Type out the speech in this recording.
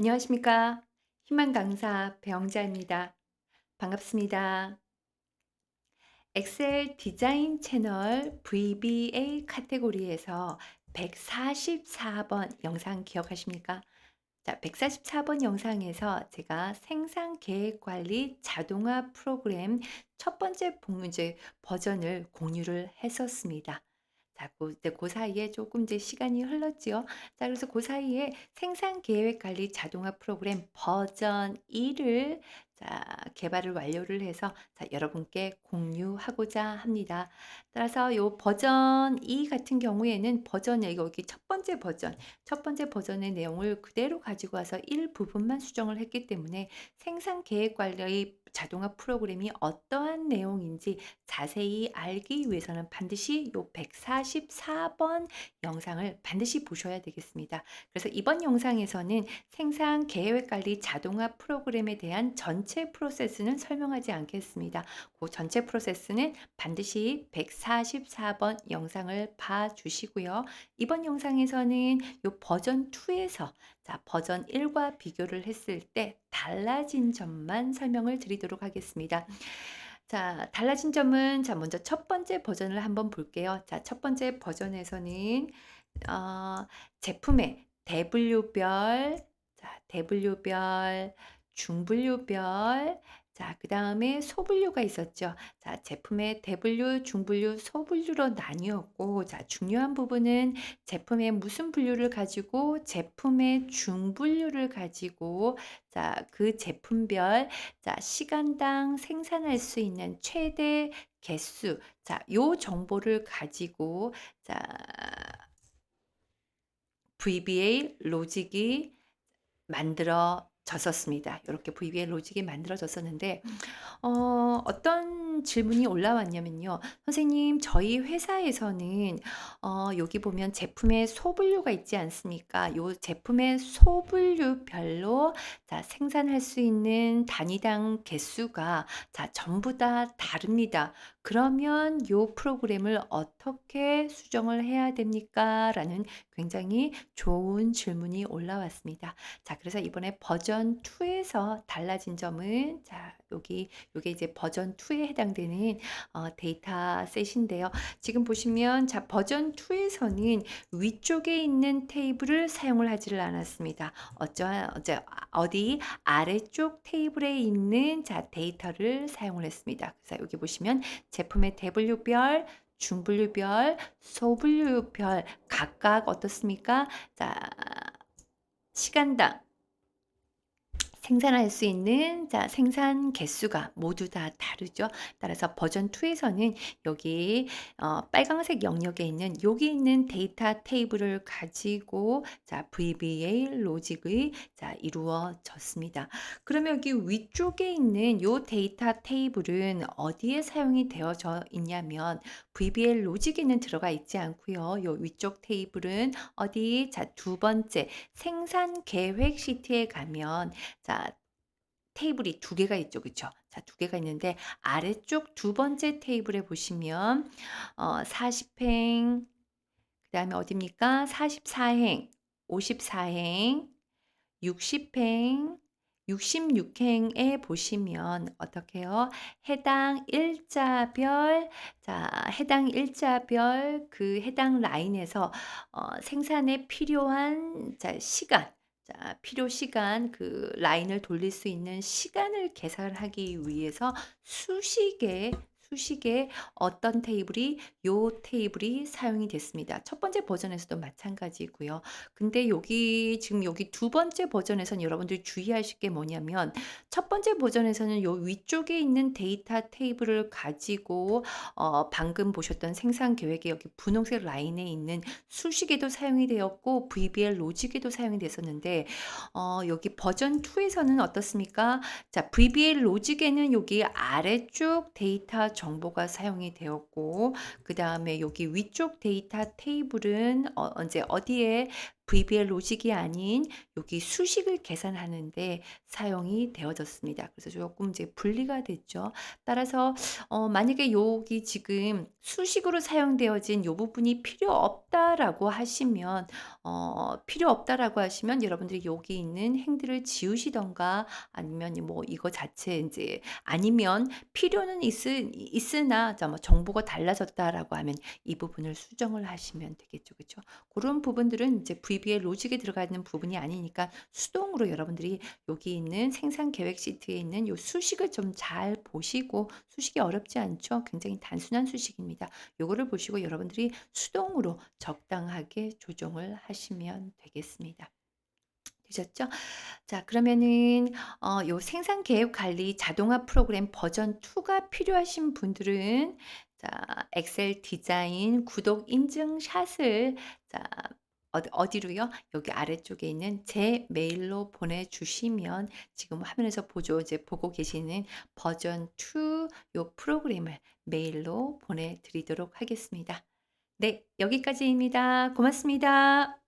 안녕하십니까. 희망 강사 배영자입니다. 반갑습니다. 엑셀 디자인 채널 VBA 카테고리에서 144번 영상 기억하십니까? 자, 144번 영상에서 제가 생산 계획 관리 자동화 프로그램 첫 번째 복문제 버전을 공유를 했었습니다. 자, 고 이제 고 사이에 조금 이제 시간이 흘렀지요. 자, 그래서 고 사이에 생산 계획 관리 자동화 프로그램 버전 2를 자, 개발을 완료를 해서 자, 여러분께 공유하고자 합니다. 따라서 요 버전 2 같은 경우에는 버전 여기 첫 번째 버전, 첫 번째 버전의 내용을 그대로 가지고 와서 일부분만 수정을 했기 때문에 생산 계획 관리 자동화 프로그램이 어떠한 내용인지 자세히 알기 위해서는 반드시 요 144번 영상을 반드시 보셔야 되겠습니다. 그래서 이번 영상에서는 생산 계획 관리 자동화 프로그램에 대한 전체 프로세스는 설명하지 않겠습니다. 그 전체 프로세스는 반드시 144번 영상을 봐 주시고요. 이번 영상에서는 요 버전 2에서 자, 버전 1과 비교를 했을 때 달라진 점만 설명을 드리 도록 하겠습니다. 자, 달라진 점은 자, 먼저 첫 번째 버전을 한번 볼게요. 자, 첫 번째 버전에서는 어, 제품의 대분류별, 자, 대분류별, 중분류별, 자, 그 다음에 소분류가 있었죠. 자, 제품의 대분류, 중분류, 소분류로 나뉘었고, 자, 중요한 부분은 제품의 무슨 분류를 가지고 제품의 중분류를 가지고 자, 그 제품별 자, 시간당 생산할 수 있는 최대 개수 자, 요 정보를 가지고 자, VBA 로직이 만들어 졌었습니다. 이렇게 VBA 로직이 만들어졌었는데 어 어떤 질문이 올라왔냐면요. "선생님 저희 회사에서는 어 여기 보면 제품의 소분류가 있지 않습니까? 요 제품의 소분류별로 자 생산할 수 있는 단위당 개수가 자 전부 다 다릅니다. 그러면 요 프로그램을 어떻게 수정을 해야 됩니까?" 라는 굉장히 좋은 질문이 올라왔습니다. 자 그래서 이번에 버전 2에서 달라진 점은 자 여기 요게 이제 버전 2에 해당되는 어 데이터셋인데요. 지금 보시면 자 버전 2에서는 위쪽에 있는 테이블을 사용을 하지를 않았습니다. 어쩌 어제 어디 아래쪽 테이블에 있는 자 데이터를 사용을 했습니다. 그래서 여기 보시면 제품의 대분류별 중분류별, 소분류별 각각 어떻습니까? 자, 시간당 생산할 수 있는 자 생산 개수가 모두 다 다르죠. 따라서 버전 2에서는 여기 어 빨강색 영역에 있는 여기 있는 데이터 테이블을 가지고 자 VBA 로직이 자 이루어졌습니다. 그러면 여기 위쪽에 있는 요 데이터 테이블은 어디에 사용이 되어져 있냐면 VBA 로직에는 들어가 있지 않고요. 요 위쪽 테이블은 어디 자 두 번째 생산 계획 시트에 가면 자 테이블이 두 개가 있죠. 그쵸? 자, 두 개가 있는데 아래쪽 두 번째 테이블에 보시면 어 40행 그 다음에 어딥니까? 44행, 54행, 60행, 66행에 보시면 어떻게 해요? 해당 일자별 자, 해당 일자별 그 해당 라인에서 어 생산에 필요한 자 시간 자, 필요 시간 그 라인을 돌릴 수 있는 시간을 계산하기 위해서 수식에 수식에 어떤 테이블이 요 테이블이 사용이 됐습니다. 첫 번째 버전에서도 마찬가지고요. 근데 여기 지금 여기 두 번째 버전에서는 여러분들이 주의하실 게 뭐냐면 첫 번째 버전에서는 요 위쪽에 있는 데이터 테이블을 가지고 어 방금 보셨던 생산 계획에 여기 분홍색 라인에 있는 수식에도 사용이 되었고 VBL 로직에도 사용이 됐었는데 어 여기 버전 2에서는 어떻습니까? 자, VBL 로직에는 여기 아래쪽 데이터 정보가 사용이 되었고 그 다음에 여기 위쪽 데이터 테이블은 어 언제 어디에 VBA 로직이 아닌 여기 수식을 계산하는 데 사용이 되어졌습니다. 그래서 조금 이제 분리가 됐죠. 따라서 어 만약에 여기 지금 수식으로 사용되어진 요 부분이 필요 없다라고 하시면 어 필요 없다라고 하시면 여러분들이 여기 있는 행들을 지우시든가 아니면 뭐 이거 자체 인제 아니면 필요는 있으 있으나 자뭐 정보가 달라졌다라고 하면 이 부분을 수정을 하시면 되겠죠. 그쵸? 고런 부분들은 이제 VBA 로직에 들어가 있는 부분이 아니니까 수동으로 여러분들이 여기 있는 생산 계획 시트에 있는 요 수식을 좀 잘 보시고 수식이 어렵지 않죠? 굉장히 단순한 수식입니다. 요거를 보시고 여러분들이 수동으로 적당하게 조정을 하시면 되겠습니다. 되셨죠? 자 그러면은 어 요 생산 계획 관리 자동화 프로그램 버전 2가 필요하신 분들은 자 엑셀 디자인 구독 인증 샷을 자 어디 어디로요? 여기 아래쪽에 있는 제 메일로 보내주시면 지금 화면에서 보조 이제 보고 계시는 버전 2요 프로그램을 메일로 보내드리도록 하겠습니다. 네 여기까지입니다. 고맙습니다.